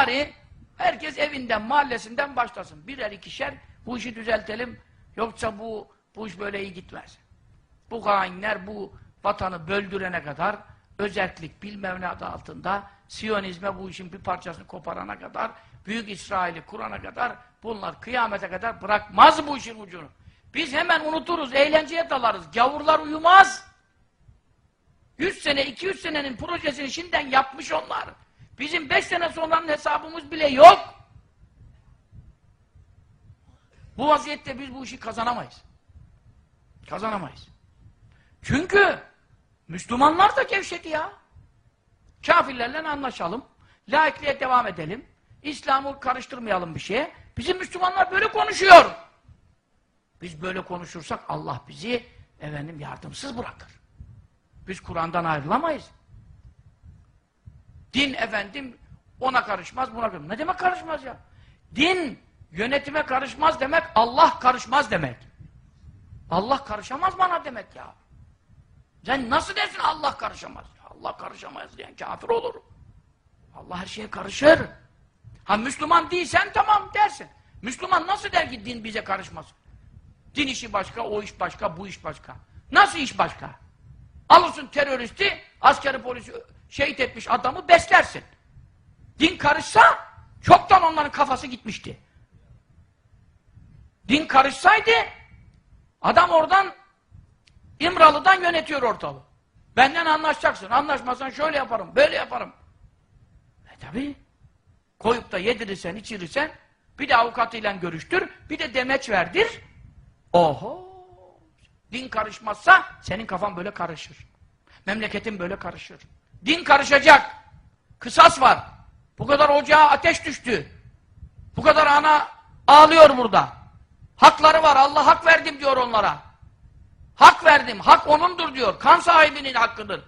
Bari herkes evinden, mahallesinden başlasın. Birer ikişer bu işi düzeltelim. Yoksa bu bu iş böyle iyi gitmez. Bu hainler bu vatanı böldürene kadar özellik bilmem ne adı altında Siyonizme bu işin bir parçasını koparana kadar Büyük İsrail'i kurana kadar bunlar kıyamete kadar bırakmaz bu işin ucunu. Biz hemen unuturuz, eğlenceye dalarız. Gavurlar uyumaz. 100 sene, 200 senenin projesini şimdiden yapmış onlar. Bizim 5 sene sonranın hesabımız bile yok. Bu vaziyette biz bu işi kazanamayız. Kazanamayız. Çünkü Müslümanlar da gevşedi ya. Kafirlerle anlaşalım. Laikliğe devam edelim. İslam'ı karıştırmayalım bir şeye. Bizim Müslümanlar böyle konuşuyor. Biz böyle konuşursak Allah bizi efendim yardımsız bırakır. Biz Kur'an'dan ayrılamayız. Din efendim ona karışmaz, buna karışmaz. Ne demek karışmaz ya? Din yönetime karışmaz demek, Allah karışmaz demek. Allah karışamaz bana demek ya. Sen nasıl dersin Allah karışamaz? Allah karışamaz diyen kafir olur. Allah her şeye karışır. Ha Müslüman değilsen tamam dersin. Müslüman nasıl der ki din bize karışmaz? Din işi başka, o iş başka, bu iş başka. Nasıl iş başka? Alırsın teröristi, askeri polisi şehit etmiş adamı beslersin. Din karışsa çoktan onların kafası gitmişti. Din karışsaydı adam oradan İmralı'dan yönetiyor ortalığı. Benden anlaşacaksın. Anlaşmasan şöyle yaparım, böyle yaparım. E tabi. Koyup da yedirirsen, içirirsen bir de avukatıyla görüştür, bir de demeç verdir. Oho! Din karışmazsa senin kafan böyle karışır. Memleketin böyle karışır. Din karışacak. Kısas var. Bu kadar ocağa ateş düştü. Bu kadar ana ağlıyor burada. Hakları var. Allah hak verdim diyor onlara. Hak verdim. Hak onundur diyor. Kan sahibinin hakkıdır.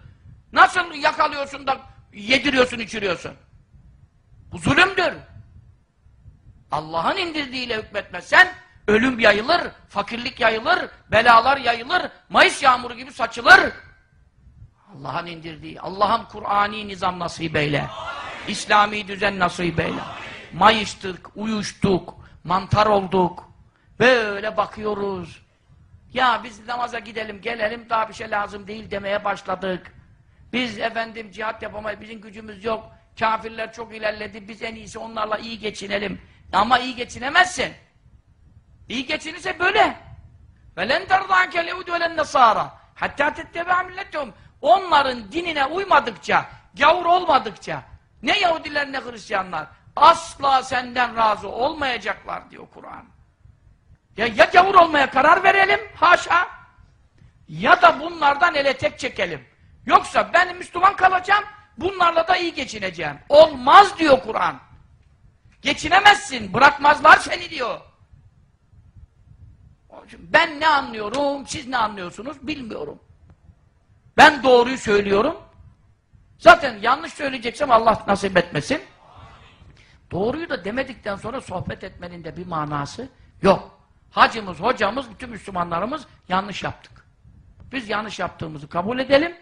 Nasıl yakalıyorsun da yediriyorsun, içiriyorsun? Bu zulümdür. Allah'ın indirdiğiyle hükmetmezsen ölüm yayılır, fakirlik yayılır, belalar yayılır, Mayıs yağmuru gibi saçılır. Allah'ın indirdiği, Allah'ın Kur'ani nizam nasip eyle. İslami düzen nasip eyle. Mayıştık, uyuştuk, mantar olduk. Böyle bakıyoruz. Ya biz namaza gidelim, gelelim, daha bir şey lazım değil demeye başladık. Biz efendim cihat yapamayız, bizim gücümüz yok. Kafirler çok ilerledi, biz en iyisi onlarla iyi geçinelim. Ama iyi geçinemezsin. İyi geçinirse böyle. وَلَنْ تَرْضَاكَ الْيَهُدُ وَلَنْ نَصَارَ Hatta تَتَّبَعَ مِلَّتُهُمْ Onların dinine uymadıkça, gavur olmadıkça, ne Yahudiler ne Hristiyanlar, asla senden razı olmayacaklar diyor Kur'an. Ya, ya gavur olmaya karar verelim, haşa, ya da bunlardan ele tek çekelim. Yoksa ben Müslüman kalacağım, bunlarla da iyi geçineceğim. Olmaz diyor Kur'an. Geçinemezsin, bırakmazlar seni diyor. Ben ne anlıyorum, siz ne anlıyorsunuz bilmiyorum. Ben doğruyu söylüyorum. Zaten yanlış söyleyeceksem Allah nasip etmesin. Doğruyu da demedikten sonra sohbet etmenin de bir manası yok. Hacımız, hocamız, bütün Müslümanlarımız yanlış yaptık. Biz yanlış yaptığımızı kabul edelim.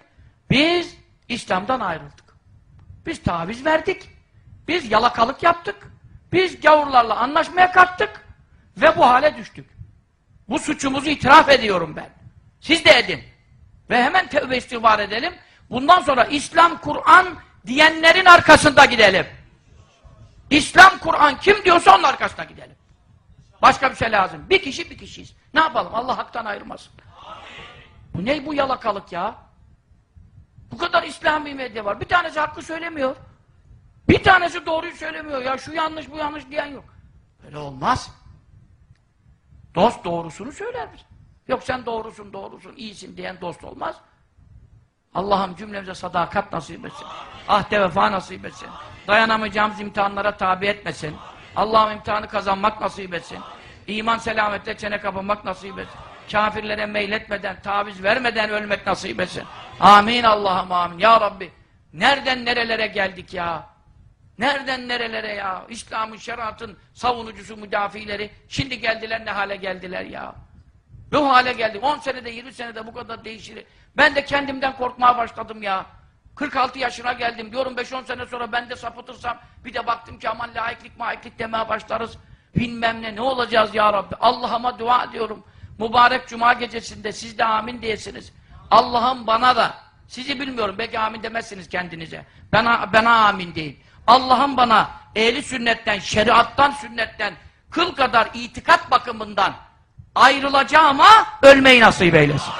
Biz İslam'dan ayrıldık. Biz taviz verdik. Biz yalakalık yaptık. Biz gavurlarla anlaşmaya kalktık. Ve bu hale düştük. Bu suçumuzu itiraf ediyorum ben. Siz de edin. Ve hemen tevbe istiğfar edelim. Bundan sonra İslam, Kur'an diyenlerin arkasında gidelim. İslam, Kur'an kim diyorsa onun arkasına gidelim. Başka bir şey lazım. Bir kişi bir kişiyiz. Ne yapalım? Allah haktan ayırmasın. Bu ne bu yalakalık ya? Bu kadar İslami medya var. Bir tanesi hakkı söylemiyor. Bir tanesi doğruyu söylemiyor. Ya şu yanlış bu yanlış diyen yok. Öyle olmaz. Dost doğrusunu söyler bize. Yok sen doğrusun doğrusun iyisin diyen dost olmaz. Allah'ım cümlemize sadakat nasip etsin. Ahde vefa nasip etsin. Dayanamayacağımız imtihanlara tabi etmesin. Allah'ım imtihanı kazanmak nasip etsin. İman selametle çene kapamak nasip etsin. Kafirlere meyletmeden, taviz vermeden ölmek nasip etsin. Amin Allah'ım amin. Ya Rabbi. Nereden nerelere geldik ya? Nereden nerelere ya? İslam'ın, şeriatın savunucusu, müdafileri şimdi geldiler ne hale geldiler ya? Bu hale geldik. 10 senede, 20 senede bu kadar değişir. Ben de kendimden korkmaya başladım ya. 46 yaşına geldim. Diyorum 5-10 sene sonra ben de sapıtırsam bir de baktım ki aman laiklik maiklik demeye başlarız. Bilmem ne ne olacağız ya Rabbi. Allah'ıma dua ediyorum. Mübarek cuma gecesinde siz de amin diyesiniz. Allah'ım bana da sizi bilmiyorum belki amin demezsiniz kendinize. Bana, bana amin deyin. Allah'ım bana ehli sünnetten, şeriattan, sünnetten kıl kadar itikat bakımından ayrılacağıma ölmeyi nasip eylesin.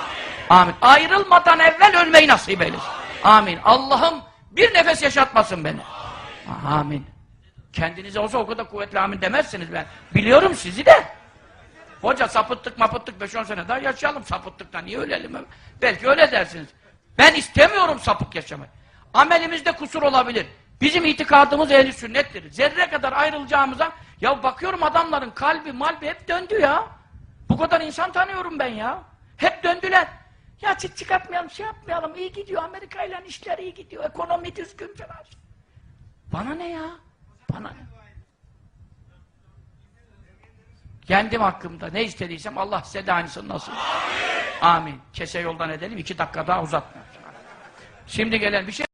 Amin. Ayrılmadan evvel ölmeyi nasip eylesin. Amin. Allah'ım bir nefes yaşatmasın beni. Amin. Kendinize olsa o kadar kuvvetli amin demezsiniz ben. Biliyorum sizi de. Hoca sapıttık mapıttık 5-10 sene daha yaşayalım sapıttıktan niye ölelim? Belki öyle dersiniz. Ben istemiyorum sapık yaşamayı. Amelimizde kusur olabilir. Bizim itikadımız ehli sünnettir. Zerre kadar ayrılacağımıza ya bakıyorum adamların kalbi malbi hep döndü ya. Kadar insan tanıyorum ben ya. Hep döndüler. Ya çık çıkartmayalım, şey yapmayalım. iyi gidiyor. Amerika ile işler iyi gidiyor. Ekonomi düzgün falan. Bana ne ya? Bana ne? Kendim hakkımda ne istediysem Allah size de aynısını nasip. Amin. Amin. Kese yoldan edelim. iki dakika daha uzatmayalım. Şimdi gelen bir şey